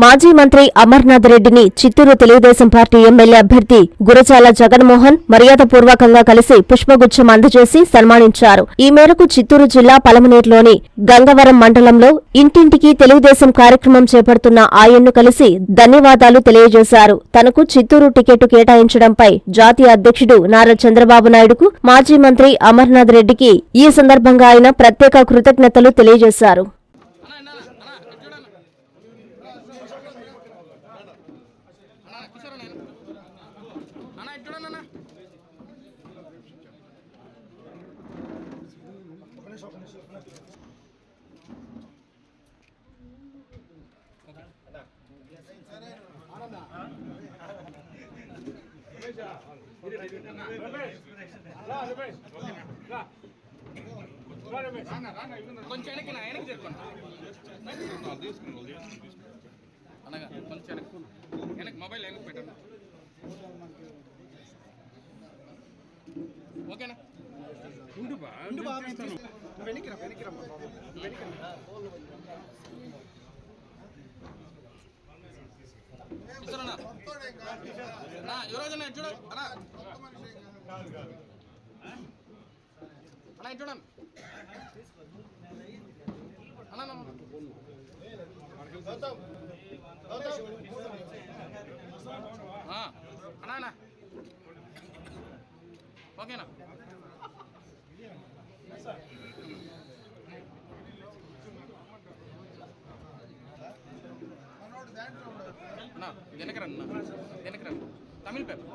మాజీ మంత్రి అమర్నాథ్ రెడ్డిని చిత్తూరు తెలుగుదేశం పార్టీ ఎమ్మెల్యే అభ్యర్థి గురజాల జగన్మోహన్ మర్యాదపూర్వకంగా కలిసి పుష్పగుచ్చం అందజేసి సన్మానించారు. ఈ మేరకు చిత్తూరు జిల్లా పలమనేరులోని గంగవరం మండలంలో ఇంటింటికి తెలుగుదేశం కార్యక్రమం చేపడుతున్న ఆయన్ను కలిసి ధన్యవాదాలు తెలియజేశారు. తనకు చిత్తూరు టికెట్ కేటాయించడంపై జాతీయ అధ్యక్షుడు నారా చంద్రబాబు నాయుడుకు మాజీ మంత్రి అమర్నాథ్ రెడ్డికి ఈ సందర్భంగా ఆయన ప్రత్యేక కృతజ్ఞతలు తెలియజేశారు అన్న ఇటు చూడండి అన్న కొంచెం వెనక్కి నా వెనక్కి జరుపుకోండి తీసుకుని కొంచెం వెనక్కి వెనక్కి మొబైల్ వెనక్కి పెట్టండి ఓకేనా చూడు. అన్నా. అన్నా ఇటు చూడండి అన్నా నమ్మ ఆ, అన్నా అన్నా. ఓకేనా? అన్నా వెనకరన్నా వెనకరన్నా తమిళ పేపర్.